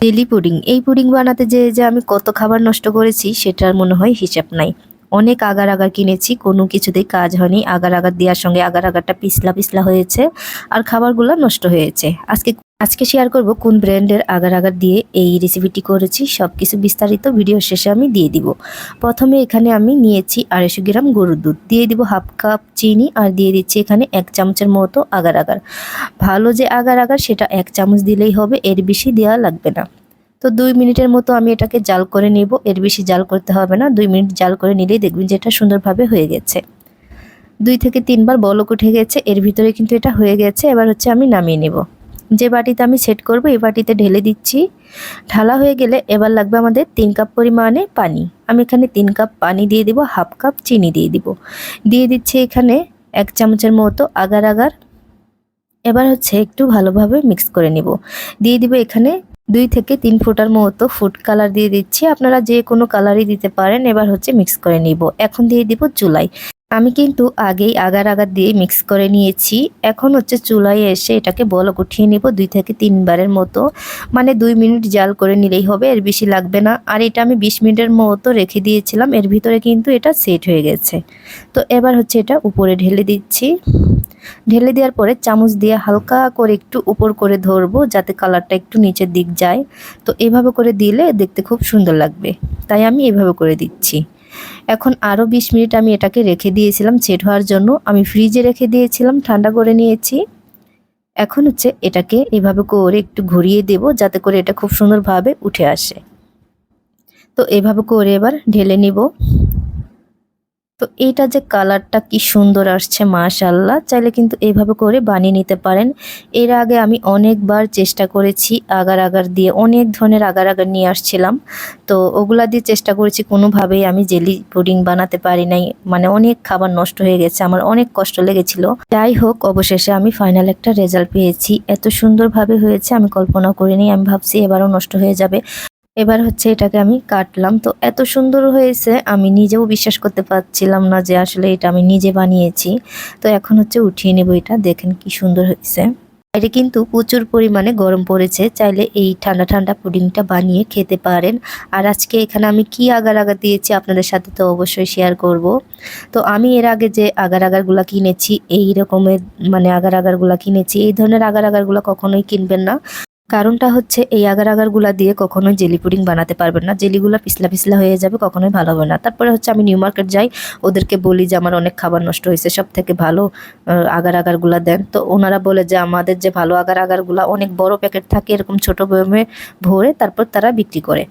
Jelly pudding এই pudding বানাতে যে যে আমি কত খাবার নষ্ট করেছি, সেটার মনে হয় হিসাব নাই। অনেক আগার আগার কিনেছি, কোনো কিছুতেই কাজ হয়নি। আগার আগার দেওয়ার সঙ্গে আগার আগারটা পিছলা পিছলা হয়েছে, আর খাবারগুলো নষ্ট হয়েছে। আজকে আজকে শেয়ার করব কোন ব্র্যান্ডের আগার আগার দিয়ে এই রেসিপিটি করেছি সব কিছু বিস্তারিত ভিডিও শেষে আমি দিয়ে দিব। প্রথমে এখানে আমি নিয়েছি আড়াইশো গ্রাম গরুর দুধ। দিয়ে দিব হাফ কাপ চিনি আর দিয়ে দিচ্ছি এখানে এক চামচের মতো আগার আগার। ভালো যে আগার আগার, সেটা এক চামচ দিলেই হবে, এর বেশি দেওয়া লাগবে না। তো দুই মিনিটের মতো আমি এটাকে জাল করে নেব, এর বেশি জাল করতে হবে না, দুই মিনিট জাল করে নিলেই দেখবেন যে এটা সুন্দরভাবে হয়ে গেছে। দুই থেকে তিনবার বলক উঠে গেছে, এর ভিতরে কিন্তু এটা হয়ে গেছে, এবার হচ্ছে আমি নামিয়ে নেব। যে বাটিতে আমি সেট করব, এই বাটিতে ঢেলে দিচ্ছি। ঢালা হয়ে গেলে এবার লাগবে আমাদের তিন কাপ পরিমাণে পানি। আমি এখানে তিন কাপ পানি দিয়ে দিব, হাফ কাপ চিনি দিয়ে দিব। দিয়ে দিচ্ছি এখানে এক চামচের মতো আগার আগার। এবার হচ্ছে একটু ভালোভাবে মিক্স করে নিব। দিয়ে দিব এখানে দুই থেকে তিন ফুটার মতো ফুড কালার দিয়ে দিচ্ছি। আপনারা যে কোনো কালারই দিতে পারেন, এবার হচ্ছে মিক্স করে নিব। এখন দিয়ে দিব চুলাই। আমি কিন্তু আগেই আগার আগার দিয়ে মিক্স করে নিয়েছি। এখন হচ্ছে চুলায় এসে এটাকে বলক উঠিয়ে নিব দুই থেকে তিনবারের মতো। মানে দুই মিনিট জাল করে নিলেই হবে, এর বেশি লাগবে না। আর এটা আমি বিশ মিনিটের মতো রেখে দিয়েছিলাম, এর ভিতরে কিন্তু এটা সেট হয়ে গেছে। তো এবার হচ্ছে এটা উপরে ঢেলে দিচ্ছি। ঢেলে দেওয়ার পরে চামচ দিয়ে হালকা করে একটু উপর করে ধরবো, যাতে কালারটা একটু নিচের দিক যায়। তো এভাবে করে দিলে দেখতে খুব সুন্দর লাগবে। তাই আমি এভাবে করে দিচ্ছি। এখন আরও বিশ মিনিট আমি এটাকে রেখে দিয়েছিলাম সেট হওয়ার জন্য। আমি ফ্রিজে রেখে দিয়েছিলাম, ঠান্ডা করে নিয়েছি। এখন হচ্ছে এটাকে এভাবে করে একটু ঘুরিয়ে দেব, যাতে করে এটা খুব সুন্দরভাবে উঠে আসে। তো এভাবে করে এবার ঢেলে নিব। তো এটা যে কালারটা কি সুন্দর আসছে মাশাল্লাহ চাইলে কিন্তু এইভাবে করে বানিয়ে নিতে পারেন। এর আগে আমি অনেকবার চেষ্টা করেছি আগার আগার দিয়ে, অনেক ধরনের আগার আগার নিয়ে আসছিলাম। তো ওগুলা দিয়ে চেষ্টা করেছি, কোনোভাবেই আমি জেলি পুডিং বানাতে পারি নাই। মানে অনেক খাবার নষ্ট হয়ে গেছে, আমার অনেক কষ্ট লেগেছিল। যাই হোক, অবশেষে আমি ফাইনাল একটা রেজাল্ট পেয়েছি। এত সুন্দরভাবে হয়েছে, আমি কল্পনা করিনি, আমি ভাবছি এবারও নষ্ট হয়ে যাবে। এবার হচ্ছে এটাকে আমি কাটলাম। তো এত সুন্দর হয়েছে, আমি নিজেও বিশ্বাস করতে পারছিলাম না যে আসলে এটা আমি নিজে বানিয়েছি। তো এখন হচ্ছে উঠিয়ে নেব এটা, দেখেন কি সুন্দর হয়েছে। এটা কিন্তু প্রচুর পরিমাণে গরম পড়েছে, চাইলে এই ঠান্ডা ঠান্ডা পুডিংটা বানিয়ে খেতে পারেন। আর আজকে এখানে আমি কি আগার আগার দিয়েছি আপনাদের সাথে তো অবশ্যই শেয়ার করব। তো আমি এর আগে যে আগার আগারগুলো কিনেছি, এই রকমের মানে আগার আগারগুলো কিনেছি, এই ধরনের আগার আগারগুলো কখনোই কিনবেন না। কারণটা হচ্ছে এই আগার আগারগুলা দিয়ে কখনোই জেলি পুডিং বানাতে পারবেন না। জেলিগুলা পিছলা পিছলা হয়ে যাবে, কখনোই ভালো হবে না। তারপরে হচ্ছে আমি নিউ মার্কেট যাই, ওদেরকে বলি যে আমার অনেক খাবার নষ্ট হয়েছে সব থেকে ভালো আগার আগারগুলা দেন। তো ওনারা বলে যে আমাদের যে ভালো আগার আগারগুলা অনেক বড় প্যাকেট থাকে, এরকম ছোট বয়মে ভরে তারপর তারা বিক্রি করে।